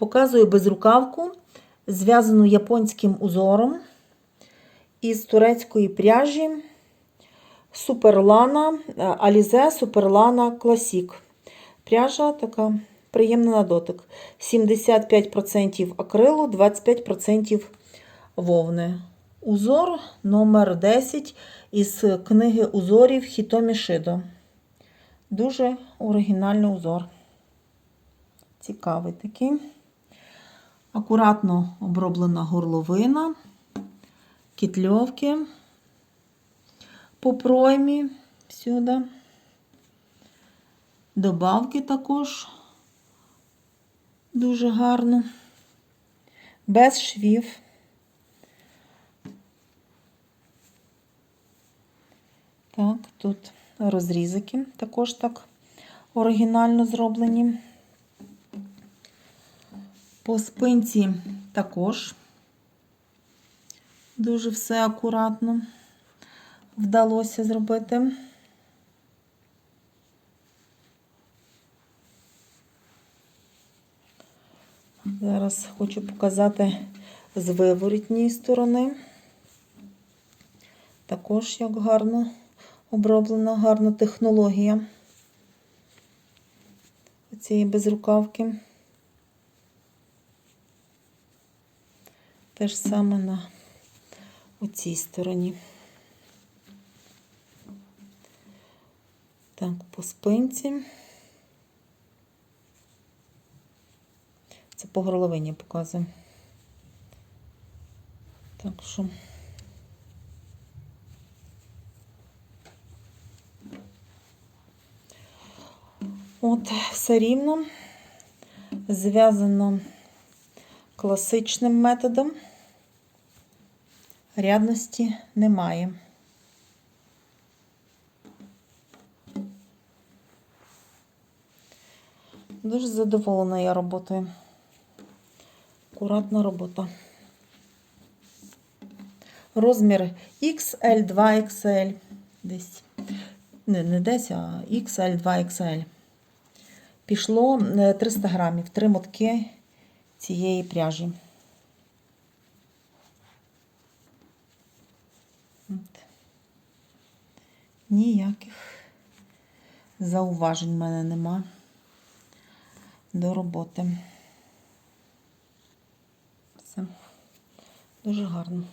Показую безрукавку, зв'язану японським узором із турецької пряжі Суперлана Alize Суперлана Classic. Пряжа така приємна на дотик. 75% акрилу, 25% вовни. Узор номер 10 із книги узорів Хітомі Шидо. Дуже оригінальний узор. Цікавий такий. Акуратно оброблена горловина, кітльовки по проймі всюди. Добавки також дуже гарно. Без швів. Так, тут розрізики також так оригінально зроблені. По спинці також дуже все акуратно вдалося зробити. Зараз хочу показати з виворітньої сторони. Також як гарно оброблена, гарна технологія цієї безрукавки. Те ж саме на оцій стороні. Так, по спинці. Це по горловині показую. Так що. От, все рівно зв'язано класичним методом. Рядності немає. Дуже задоволена я роботою. Акуратна робота. Розмір XL, 2XL. Десь. Не, не десь, а XL, 2XL. Пішло 300 грамів, три мотки цієї пряжі. От. Ніяких зауважень в мене нема до роботи. Все. Дуже гарно.